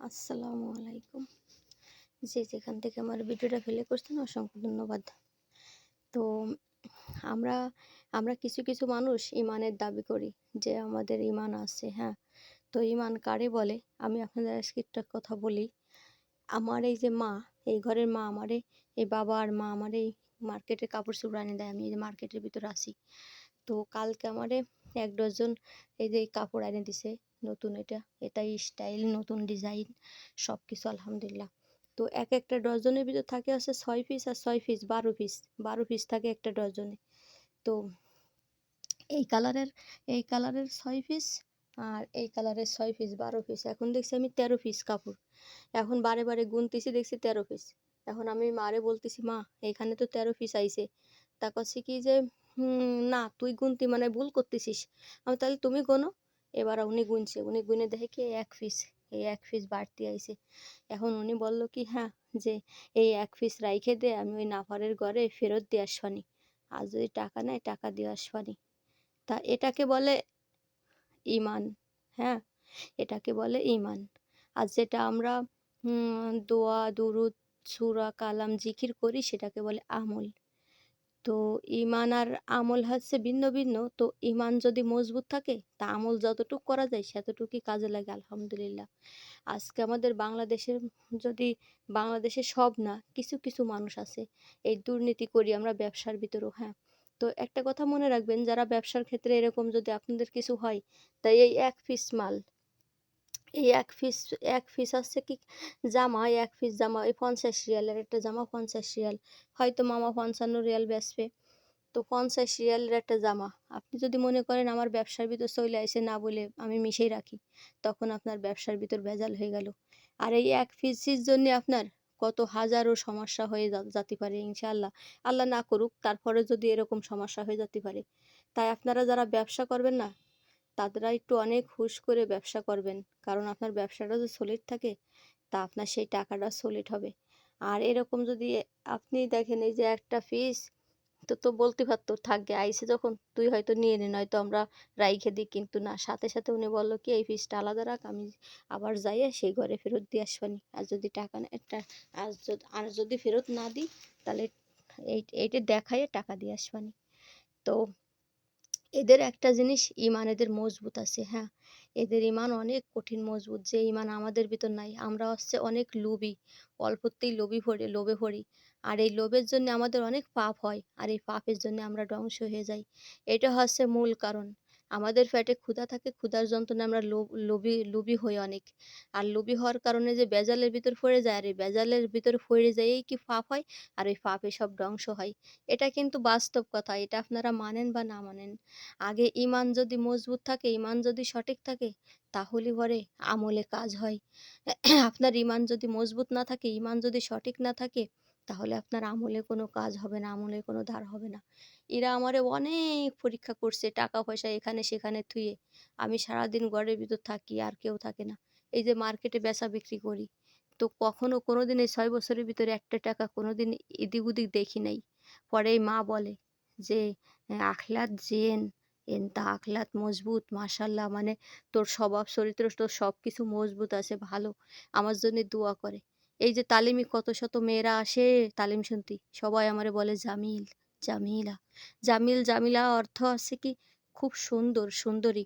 আসসালামু আলাইকুম। যে যেখান থেকে আমার ভিডিওটা ফেলে করছেন, অসংখ্য ধন্যবাদ। তো, আমরা আমরা কিছু কিছু মানুষ ইমানের দাবি করি যে আমাদের ইমান আছে হ্যাঁ? তো ইমান কারে বলে? আমি আপনাদের আজকে একটা কথা বলি। আমার এই যে মা, এই ঘরের মা আমারে, এই বাবা আর মা আমার এই মার্কেটে কাপড় চোপড় আনি দেয়, আমি এই যে মার্কেটের ভিতরে আসি তো কালকে আমারে এক ডজন এই যে কাপড় এনে দিছে। নতুন এটা, এটাই স্টাইল নতুন ডিজাইন সব কিছু আলহামদুলিল্লাহ। তো এক একটা ডজনের ভিতর থাকে আছে ছয় পিস আর ছয় পিস বারো পিস বারো পিস থাকে একটা ডজনে। তো এই কালারের এই কালারের ছয় পিস আর এই কালারের ছয় পিস বারো পিস এখন দেখছি আমি তেরো পিস কাপড়। এখন বারে বারে গুনতেছি, দেখছি তেরো পিস এখন আমি মারে বলতেছি, মা, এখানে তো তেরো পিস আইছে। তা করছি কি যে না, তুই গুনতি মানে ভুল করতেছিস। আমি, তাহলে তুমি গোনো। এবার উনি গুনছে। উনি গুনে দেখে কি এক পিস এই এক পিস বাড়তি আইছে। এখন উনি বলল কি হ্যাঁ যে এই এক পিস রাইখে দে, আমি ওই নাফারের ঘরে ফেরত দিয়ে আসবানি আর যদি টাকা নেয় টাকা দিয়ে আসবানি তা এটাকে বলে ইমান হ্যাঁ? এটাকে বলে ইমান আর যেটা আমরা দোয়া, দুরুদ, সুরা, কালাম, জিকির করি, সেটাকে বলে আমল। তো ইমান আর আমল হচ্ছে ভিন্ন ভিন্ন। তো ইমান যদি মজবুত থাকে, তা আমল যতটুকু করা যায়, সেতটুকুই কাজে লাগে, আলহামদুলিল্লাহ। আজকে আমাদের বাংলাদেশের, যদি বাংলাদেশে সব না, কিছু কিছু মানুষ আছে, এই দুর্নীতি করি আমরা ব্যবসার ভিতরেও হ্যাঁ। তো একটা কথা মনে রাখবেন, যারা ব্যবসার ক্ষেত্রে এরকম যদি আপনাদের কিছু হয়, তাই এই এক পিস মাল এই এক পিস এক পিস হচ্ছে কি জামা এক পিস জামা, এই পঞ্চাশ রিয়ালের একটা জামা, পঞ্চাশ রিয়াল। হয়তো মামা পঞ্চান্ন রিয়াল বেচবে। তো পঞ্চাশ রিয়ালের একটা জামা। আপনি যদি মনে করেন আমার ব্যবসার ভিতর চলে আসে না বলে আমি মিশেই রাখি, তখন আপনার ব্যবসার ভিতর ভেজাল হয়ে গেল। আর এই এক পিসির জন্য আপনার কত হাজারো সমস্যা হয়ে যেতে পারে ইনশাআল্লাহ। আল্লাহ না করুক তারপরে যদি এরকম সমস্যা হয়ে যেতে পারে। তাই আপনারা যারা ব্যবসা করবেন না তারা একটু অনেক হুঁশ করে ব্যবসা করবেন। কারণ আপনার ব্যবসাটা যদি সলিড থাকে, তা আপনার সেই টাকাটা সলিড হবে। আর এরকম যদি আপনি দেখেন, এই যে একটা ফিস তো তো বলতে পারতো থাকবে আইসে যখন তুই হয়তো নিয়ে নে, নয়তো আমরা রাইখে দিই। কিন্তু না, সাথে সাথে উনি বলল, কি, এই ফিসটা আলাদা রাখ, আমি আবার যাইয়ে সেই ঘরে ফেরত দিয়ে আসবানি আর যদি টাকা না আর যদি আর যদি ফেরত না দিই, তাহলে এই এইটা দেখাইয়ে টাকা দিয়ে আসবানি তো এদের একটা জিনিস ইমান, এদের মজবুত আছে হ্যাঁ। এদের ইমান অনেক কঠিন, মজবুত যে ইমান আমাদের ভিতর নাই। আমরা হচ্ছে অনেক লোভী, অল্পতেই লোভী ভরে লোভে ভরি আর এই লোভের জন্য আমাদের অনেক পাপ হয়, আর এই পাপের জন্য আমরা ধ্বংস হয়ে যাই। এটা হচ্ছে মূল কারণ। আমাদের পেটে ক্ষুধা থাকে, ক্ষুধার যন্ত্রণা আমরা লোভ, লোভী হই অনেক। আর লোভী হওয়ার কারণে যে বেজালের ভিতর পড়ে যায়, আর এই বেজালের ভিতর পড়ে যাইয়েই কি পাপ হয়, আর ওই পাপে সব ধ্বংস হয়। এটা কিন্তু বাস্তব কথা, এটা আপনারা মানেন বা না মানেন। আগে ইমান যদি মজবুত থাকে, ইমান যদি সঠিক থাকে, তাহলে পরে আমলে কাজ হয়। আপনার ইমান যদি মজবুত না থাকে, ইমান যদি সঠিক না থাকে তাহলে আপনার আমলে কোনো কাজ হবে না, আমলে কোনো ধার হবে না। এরা আমারে অনেক পরীক্ষা করছে, টাকা পয়সা এখানে সেখানে থুয়ে। আমি সারাদিন ঘরের ভিতর থাকি, আর কেউ থাকে না। এই যে মার্কেটে বেচা বিক্রি করি, তো কখনো কোনো দিন এই ছয় বছরের ভিতরে একটা টাকা কোনো দিন এদিক ওদিক দেখি নাই। পরে মা বলে যে আখলাত জেন এনতা আখলাত মজবুত, মাশাল্লাহ মানে তোর স্বভাব চরিত্র, তোর সব কিছু মজবুত আছে, ভালো। আমার জন্য দোয়া করে। এই যে তালিমি কত শত মেয়েরা আসে, তালিম শুনতে। সবাই আমারে বলে, জামিল, জামিলা। জামিল, জামিলা অর্থ আছে কি? খুব সুন্দর, সুন্দরী।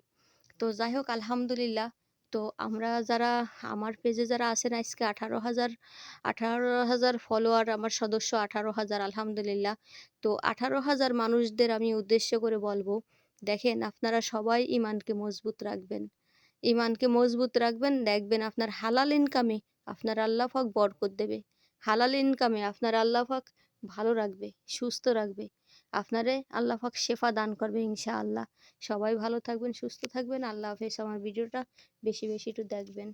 তো যাই হোক, আলহামদুলিল্লাহ। তো আমরা যারা, আমার পেজে যারা আছেন, আজকে আঠারো হাজার আঠারো হাজার ফলোয়ার আমার সদস্য আঠারো হাজার, আলহামদুলিল্লাহ। তো আঠারো হাজার মানুষদের আমি উদ্দেশ্য করে বলব, দেখেন আপনারা সবাই ইমানকে মজবুত রাখবেন। ইমানকে মজবুত রাখবেন, দেখবেন আপনার হালাল ইনকামে আপনার আল্লাহ পাক বরকত দেবে। হালাল ইনকামে আপনার আল্লাহ পাক ভালো রাখবে, সুস্থ রাখবে। আপনারে আল্লাহ পাক শেফা দান করবে ইনশাআল্লাহ। সবাই ভালো থাকবেন, সুস্থ থাকবেন। আল্লাহ হাফেজ। আমার ভিডিওটা বেশি বেশি একটু দেখবেন।